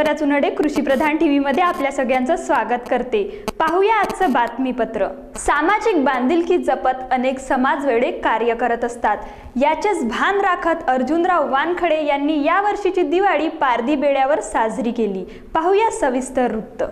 नमस्कार ऐश्वर्या चुनडे कृषी प्रधान टीव्ही मध्ये आपल्या सगळ्यांचं स्वागत करते. पाहूया आजचं बातमीपत्र. सामाजिक बांधिलकी जपत अनेक समाजवेडे कार्य करत असतात. याचेच भान राखत अर्जुनराव वानखडे यांनी या वर्षीची दिवाळी पारधी बेड्यावर साजरी केली. पाहूया सविस्तर वृत्त.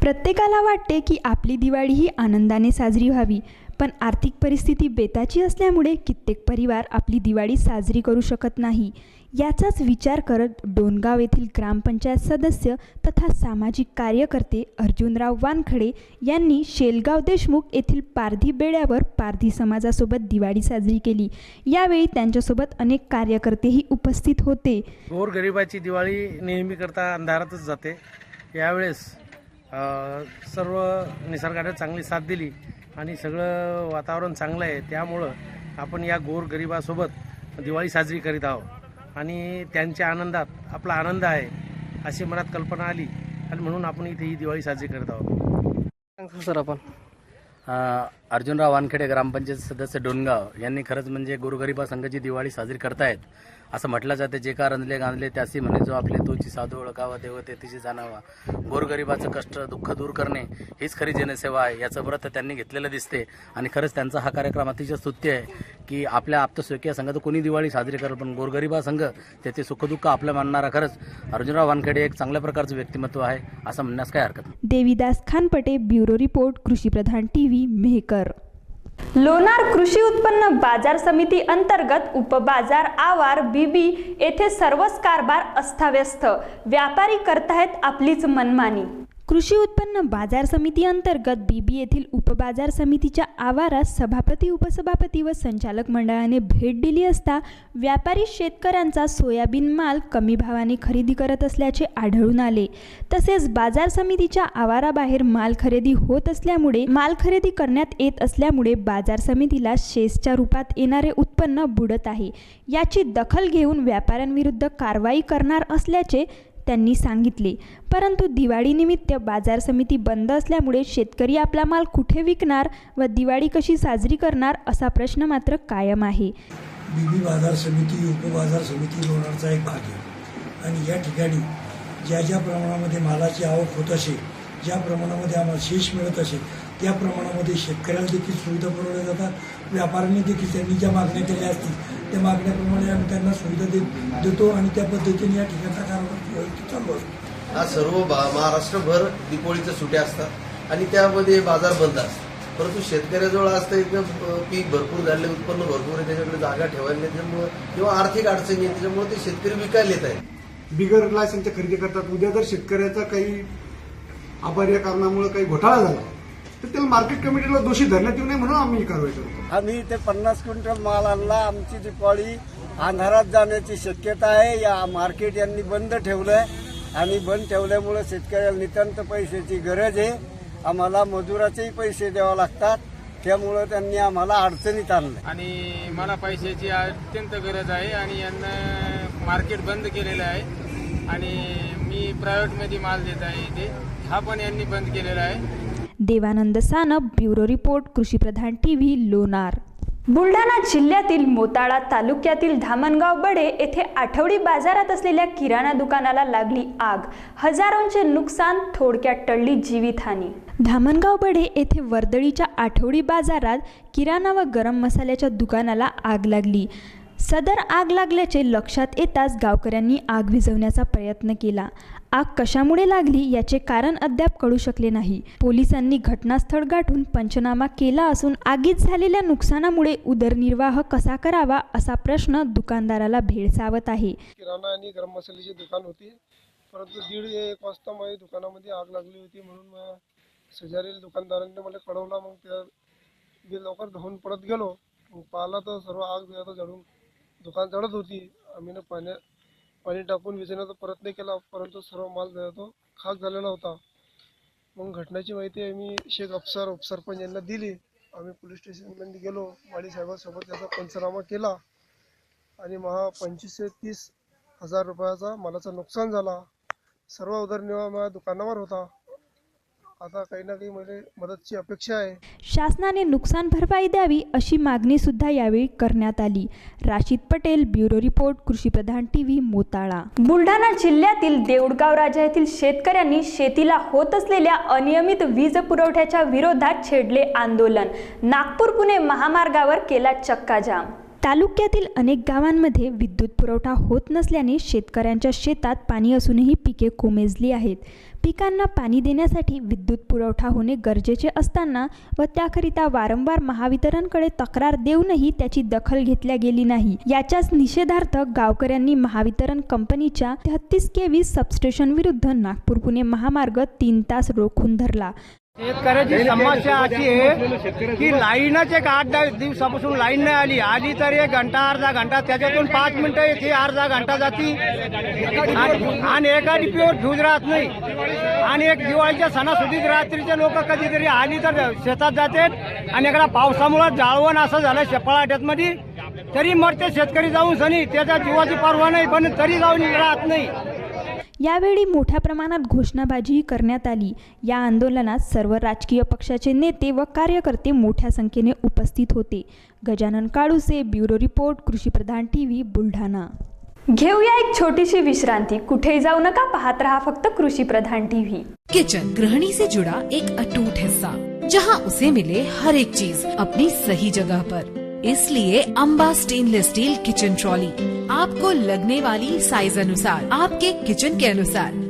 प्रत्येकाला वाटते की आपली दिवाळी ही आनंदाने साजरी व्हावी. पण आर्थिक परिस्थिती बेताची असल्यामुळे कित्येक परिवार आपली दिवाळी साजरी करू शकत नाही. याचाच विचार करत डोनगाव येथील ग्रामपंचायत सदस्य तथा सामाजिक कार्यकर्ते अर्जुनराव वानखडे यांनी शेलगाव देशमुख येथील पारधी बेड्यावर पारधी समाजासोबत दिवाळी साजरी केली. यावेळी त्यांच्यासोबत अनेक कार्यकर्तेही उपस्थित होते. गोरगरिबाची दिवाळी नेहमी करता अंधारातच जाते. यावेळेस सर्व निसर्गाने चांगली साथ दिली. आणि सगळं वातावरण चांगलं आहे. त्यामुळं आपण या गोरगरिबासोबत दिवाळी साजरी करीत आहोत. आणि त्यांच्या आनंदात आपला आनंद आहे अशी मनात कल्पना आली आणि म्हणून आपण इथे ही दिवाळी साजरी करत आहोत. सर आपण. अर्जुनराव वानखेडे ग्रामपंचायत सदस्य डोनगाव यांनी खरंच म्हणजे गोरगरिबा संघाची दिवाळी साजरी करतायत. असं म्हटलं जाते जे का रंजले गांजले त्यासी म्हणे जो आपले तोची साधू ओळखावा देव तेथीची जाणावा. गोरगरिबाचं कष्ट दुःख दूर करणे हीच खरी जनसेवा आहे. याचं व्रत त्यांनी घेतलेलं दिसते. आणि खरंच त्यांचा हा कार्यक्रम अतिशय स्तुत्य आहे की आपल्या आप्तस्वकीय संघात कोणी दिवाळी साजरी करेल पण गोरगरिबा संघ त्याचे सुखदुःख आपलं मानणारा खरंच अर्जुनराव वानखेडे एक चांगल्या प्रकारचं व्यक्तिमत्व आहे असं म्हणण्यास काय हरकत नाही. Khanpate bureau report Krishipradhan TV Mehkar. Lonar कृषी उत्पन्न बाजार समिती अंतर्गत उपबाजार आवार बीबी येथे सर्वच कारभार अस्ताव्यस्त. व्यापारी करतायत आपलीच मनमानी. कृषी उत्पन्न बाजार समिती अंतर्गत बीबी येथील उपबाजार समितीच्या आवारात सभापती उपसभापती व संचालक मंडळाने भेट दिली असता व्यापारी शेतकऱ्यांचा सोयाबीन माल कमी भावाने खरेदी करत असल्याचे आढळून आले. तसेच बाजार समितीच्या आवाराबाहेर माल खरेदी होत असल्यामुळे माल खरेदी करण्यात येत असल्यामुळे बाजार समितीला शेसच्या रूपात येणारे उत्पन्न बुडत आहे. याची दखल घेऊन व्यापाऱ्यांविरुद्ध कारवाई करणार असल्याचे त्यांनी सांगितले. परंतु दिवाळीनिमित्त बाजार समिती बंद असल्यामुळे शेतकरी आपला माल कुठे विकणार व दिवाळी कशी साजरी करणार असा प्रश्न मात्र कायम आहे. बीबी बाजार समिती उपबाजार समिती लोणारचा एक भाग आहे. आणि या ठिकाणी ज्या ज्या प्रमाणामध्ये मालाची आवक होत असेल ज्या प्रमाणामध्ये आम्हाला शेष मिळत असेल त्या प्रमाणामध्ये शेतकऱ्याला देखील सुविधा पुरवल्या जातात. व्यापाऱ्यांनी देखील त्यांनी ज्या मागण्या केल्या असतील त्या मागण्याप्रमाणे आम्ही त्यांना सुविधा दे देतो आणि त्या पद्धतीने या ठिकाणचा चालू असतो हा सर्व भा- महाराष्ट्रभर दीपोळीच्या सुट्या असतात आणि त्यामध्ये बाजार बंद असतात. परंतु शेतकऱ्याजवळ असतं एकदम पीक भरपूर झाले उत्पन्न भरपूर आहे त्याच्याकडे जागा ठेवायला नाही त्यामुळं किंवा आर्थिक अडचणी आहे त्याच्यामुळे ते शेतकरी विकायला येत आहेत. बिगर लायसनच्या खरेदी करतात. उद्या जर शेतकऱ्याचा काही अपार्य कारणामुळे काही घोटाळा झाला तर त्याला मार्केट कमिटीला दोषी धरण्यात येऊ नये म्हणून आम्ही ही कारवाई करतो. आम्ही ते पन्नास क्विंटल माल आणला आमची दिपाळी अंधारात जाण्याची शक्यता आहे. या मार्केट यांनी बंद ठेवलंय. आणि बंद ठेवल्यामुळे शेतकऱ्याला नितांत पैशाची गरज आहे. आम्हाला मजुराचेही पैसे द्यावे लागतात. त्यामुळं त्यांनी आम्हाला अडचणीत आणलं आणि मला पैशाची अत्यंत गरज आहे आणि यांना मार्केट बंद केलेलं आहे. आणि मी प्रायव्हेटमध्ये माल देत आहे इथे. हा पण यांनी बंद केलेला आहे. Devanand Sanap bureau report Krishipradhan TV Lonar. Buldhana जिल्ह्यातील मोताळा तालुक्यातील धामणगाव बडे येथे आठवडी बाजारात असलेल्या किराणा दुकानाला लागली आग. हजारोंचे नुकसान थोडक्यात टळली जीवितहानी. धामणगाव बडे येथे वर्दळीच्या आठवडी बाजारात किराणा व गरम मसाल्याच्या दुकानाला आग लागली. सदर आग लागल्याचे लक्षात येताच गावकऱ्यांनी आग विझवण्याचा प्रयत्न केला. आग कशामुळे लागली याचे कारण अद्याप कळू शकले नाही. पोलिसांनी घटनास्थळ गाठून पंचनामा केला असून आगीत झालेल्या नुकसानामुळे उदरनिर्वाह कसा करावा असा प्रश्न दुकानदाराला भेडसावत आहे. किराणा आणि गरम मसाल्याची दुकान होती. परंतु दीड एक वाजता माझ्या दुकानामध्ये आग लागली होती म्हणून मग शेजारील दुकानदारांनी मला कळवलं. मग त्या मी लवकर धावून पडत गेलो. मग पाहिला तर सर्व आग जळून दुकान जळत होती. आम्ही पाण्या पाणी टाकून विझवण्याचा प्रयत्न केला परंतु सर्व माल तो खाक झालेला होता. मग घटनेची माहिती आम्ही शेख अफसर उपसरपंच यांना दिली. आम्ही पोलीस स्टेशनमध्ये गेलो. वाडी साहेबांसोबत त्याचा पंचनामा केला. आणि महा पंचवीस ते तीस हजार रुपयाचा मालाचं नुकसान झाला. सर्व उदरनिर्वाह माझ्या दुकानावर होता. आता काही ना काही मला मदतची अपेक्षा आहे. शासनाने नुकसान भरपाई द्यावी अशी मागणी सुद्धा यावेळी करण्यात आली. Rashid Patel bureau report Krishipradhan TV Motala. Buldhana जिल्ह्यातील देऊळगाव राजा येथील शेतकऱ्यांनी शेतीला होत असलेल्या अनियमित वीज पुरवठ्याच्या विरोधात छेडले आंदोलन. नागपूर पुणे महामार्गावर केला चक्काजाम. तालुक्यातील अनेक गावांमध्ये विद्युत पुरवठा होत नसल्याने शेतकऱ्यांच्या शेतात पाणी असूनही पिके कोमेजली आहेत. पिकांना पाणी देण्यासाठी विद्युत पुरवठा होणे गरजेचे असताना व त्याकरिता वारंवार महावितरणकडे तक्रार देऊनही त्याची दखल घेतल्या गेली नाही. याच्याच निषेधार्थ गावकऱ्यांनी महावितरण कंपनीच्या तेहतीस के सबस्टेशन विरुद्ध नागपूर पुणे महामार्ग तीन तास रोखून धरला. शेतकऱ्याची समस्या अशी आहे की लाईनच एक आठ दहा दिवसापासून लाईन नाही आली. आली तर एक घंटा अर्धा घंटा त्याच्यातून पाच मिनिटं येते अर्धा घंटा जाती. आणि एका डिपीवर ढूज राहत नाही. आणि एक दिवाळीच्या सणासुदीत रात्रीचे लोक कधीतरी आली तर शेतात जातात आणि एकडा पावसामुळे जाळवण असं झालं शेपाळाट्यात मध्ये तरी मग ते शेतकरी जाऊन सनी त्याच्या जीवाची पर्वा नाही पण तरी जाऊन राहत नाही. यावेळी मोठ्या प्रमाणात घोषणाबाजीही करण्यात आली. या आंदोलनात सर्व राजकीय पक्षाचे नेते व कार्यकर्ते मोठ्या संख्येने उपस्थित होते. Gajanan Kaluse bureau report Krishipradhan TV Buldhana. घेऊया एक छोटीशी विश्रांती. कुठेही जाऊ नका पाहत रहा फक्त कृषीप्रधान टीव्ही. किचन गृहिणी से जुड़ा एक अटूट हिस्सा जहां उसे मिले हर एक चीज अपनी सही जगह पर. इसलिए Amba stainless steel kitchen trolley आपको लगने वाली साइज अनुसार आपके किचन के अनुसार।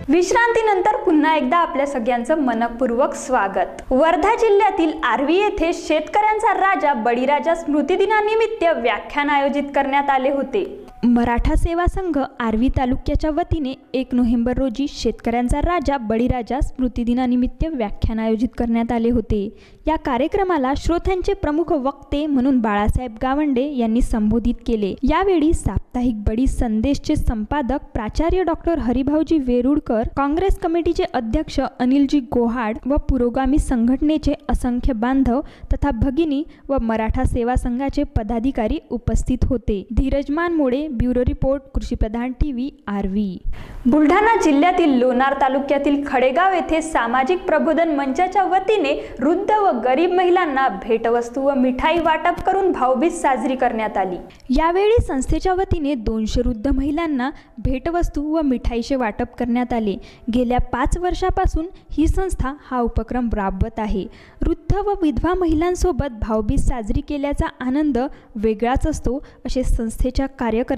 विश्रांतीनंतर पुन्हा एकदा आपल्या सगळ्यांचं मनपूर्वक स्वागत. वर्धा जिल्ह्यातील आर्वी येथे शेतकऱ्यांचा राजा बळीराजा स्मृती दिनानिमित्त व्याख्यान आयोजित करण्यात आले होते. मराठा सेवा संघ आर्वी तालुक्याच्या वतीने एक नोव्हेंबर रोजी शेतकऱ्यांचा राजा बळीराजा स्मृतिदिनानिमित्त व्याख्यान आयोजित करण्यात आले होते. या कार्यक्रमाला श्रोत्यांचे प्रमुख वक्ते म्हणून बाळासाहेब गावंडे यांनी संबोधित केले. यावेळी साप्ताहिक बडी संदेशचे संपादक प्राचार्य डॉक्टर हरिभाऊजी वेरुळकर काँग्रेस कमिटीचे अध्यक्ष अनिलजी गोहाड व पुरोगामी संघटनेचे असंख्य बांधव तथा भगिनी व मराठा सेवा संघाचे पदाधिकारी उपस्थित होते. Dhirajman Mode bureau report Krushipradhan TV RV Buldhana जिल्ह्यातील लोणार तालुक्यातील खडेगाव येथे सामाजिक प्रबोधन मंचाच्या वतीने वृद्ध व गरीब महिलांना भेटवस्तू व मिठाई वाटप करून भाऊबीज साजरी करण्यात आली. यावेळी संस्थेच्या वतीने दोनशे वृद्ध महिलांना भेटवस्तू व मिठाईचे वाटप करण्यात आले. गेल्या पाच वर्षापासून ही संस्था हा उपक्रम राबवत आहे. वृद्ध व विधवा महिलांसोबत भाऊबीज साजरी केल्याचा आनंद वेगळाच असतो असे संस्थेच्या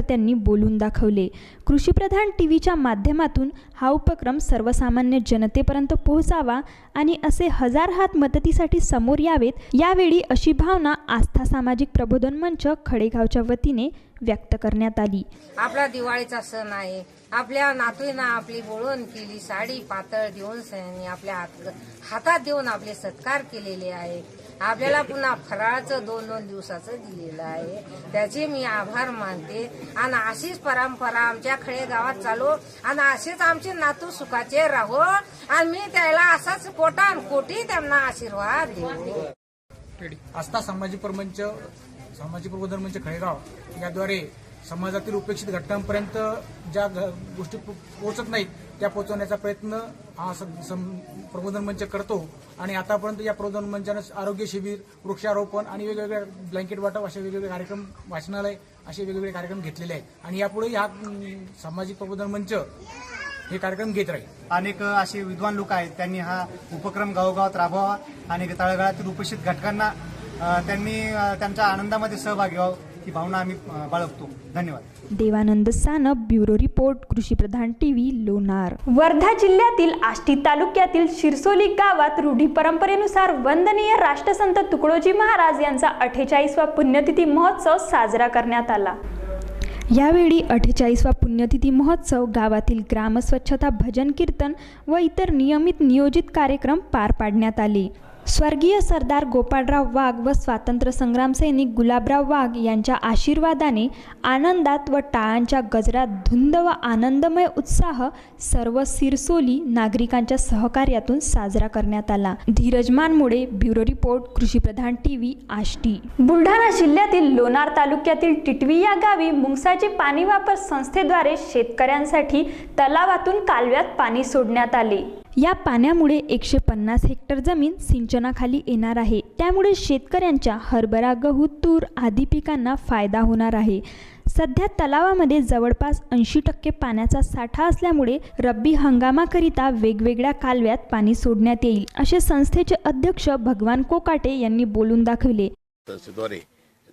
कार्यकर्त्यांनी बोलून दाखवले. कृषीप्रधान टी व्हीच्या माध्यमातून हा उपक्रम सर्वसामान्य जनतेपर्यंत पोहोचावा आणि असे हजार हात मदतीसाठी समोर यावेत यावेळी अशी भावना आस्था सामाजिक प्रबोधन मंच खडेगावच्या वतीने व्यक्त करण्यात आली. आपला दिवाळीचा सण आहे. आपल्या नातूंना आपली बोळवण केली साडी पातळ देऊन आपल्या हात हातात देऊन आपले सत्कार केलेले आहे. आपल्याला पुन्हा फराळाचं दोन दोन दिवसाचं दिलेलं आहे. त्याचे मी आभार मानते. आणि अशीच परंपरा आमच्या खळेगावात चालू. आणि असेच आमचे नातू सुखाचे राहो. आणि मी त्याला असाच कोटान कोटी त्यांना आशीर्वाद देऊ आस्था सामाजिक प्रमंच सामाजिक प्रबोधन मंच खळेगाव याद्वारे समाजातील उपेक्षित घटनांपर्यंत ज्या घ- गोष्टी पो- पोहोचत नाहीत त्या पोहोचवण्याचा प्रयत्न हा सं- प्रबोधन मंच करतो. आणि आतापर्यंत या प्रबोधन मंचानं आरोग्य शिबिर वृक्षारोपण आणि वेगवेगळ्या ब्लँकेट वाटप असे वेगवेगळे कार्यक्रम वाचनालय असे वेगवेगळे कार्यक्रम घेतलेले आहेत. आणि यापुढे हा सामाजिक प्रबोधन मंच हे कार्यक्रम घेत राहील. अनेक असे विद्वान लोक आहेत. त्यांनी हा उपक्रम गावोगावात राबवावा आणि तळागाळातील उपेक्षित घटकांना त्यांनी त्यांच्या आनंदामध्ये सहभागी व्हावं. ही भावना आम्ही बाळगतो. धन्यवाद. Devanand Sanap bureau report Krushipradhan TV Lonar. Wardha जिल्ह्यातील आष्टी तालुक्यातील शिरसोली गावात रूढी परंपरेनुसार वंदनीय राष्ट्रसंत तुकडोजी महाराज यांचा अठ्ठेचाळीसवा पुण्यतिथी महोत्सव साजरा करण्यात आला. यावेळी अठ्ठेचाळीसवा पुण्यतिथी महोत्सव गावातील ग्रामस्वच्छता भजन कीर्तन व इतर नियमित नियोजित कार्यक्रम पार पाडण्यात आले. स्वर्गीय सरदार गोपाळराव वाघ व स्वातंत्र्य संग्राम सैनिक गुलाबराव वाघ यांच्या आशीर्वादाने आनंदात व टाळांच्या गजरात धुंद व आनंदमय उत्साह सर्व सिरसोली नागरिकांच्या सहकार्यातून साजरा करण्यात आला. धीरजमानमुळे bureau report Krushipradhan TV Ashti. Buldhana जिल्ह्यातील लोणार तालुक्यातील टिटवी या गावी मुंगसाचे पाणी वापर संस्थेद्वारे शेतकऱ्यांसाठी तलावातून कालव्यात पाणी सोडण्यात आले. या पाण्यामुळे एकशे पन्नास हेक्टर जमीन सिंचनाखाली येणार आहे. त्यामुळे शेतकऱ्यांच्या हरभरा गहू तूर आदी पिकांना फायदा होणार आहे. सध्या तलावामध्ये जवळपास ऐंशी टक्के पाण्याचा साठा असल्यामुळे रब्बी हंगामाकरिता वेगवेगळ्या कालव्यात पाणी सोडण्यात येईल असे संस्थेचे अध्यक्ष भगवान कोकाटे यांनी बोलून दाखविले. संस्थेद्वारे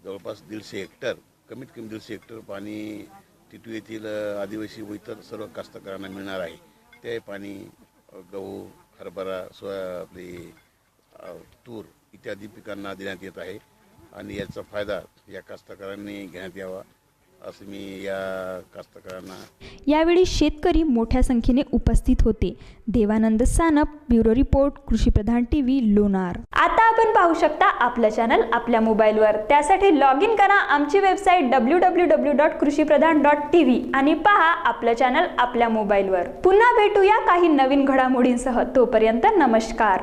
जवळपास दीडशे हेक्टर कमीत कमी दीडशे हेक्टर पाणी टिटू येथील आदिवासी व इतर सर्व कास्तकारांना मिळणार आहे. ते पाणी गहू हरभरा सोया आपली तूर इत्यादी पिकांना देण्यात येत आहे. आणि याचा फायदा या कास्तकारांनी घेण्यात यावा. असं मी या कास्तकारांना यावेळी शेतकरी मोठ्या संख्येने उपस्थित होते. Devanand Sanap bureau report Krushipradhan TV Lonar. आता आपण पाहू शकता आपलं चॅनल आपल्या मोबाईलवर. त्यासाठी लॉग इन करा आमची website W W W dot Krushipradhan dot T V आणि पहा आपलं चॅनल आपल्या मोबाईलवर. पुन्हा भेटूया काही नवीन घडामोडींसह. तोपर्यंत नमस्कार.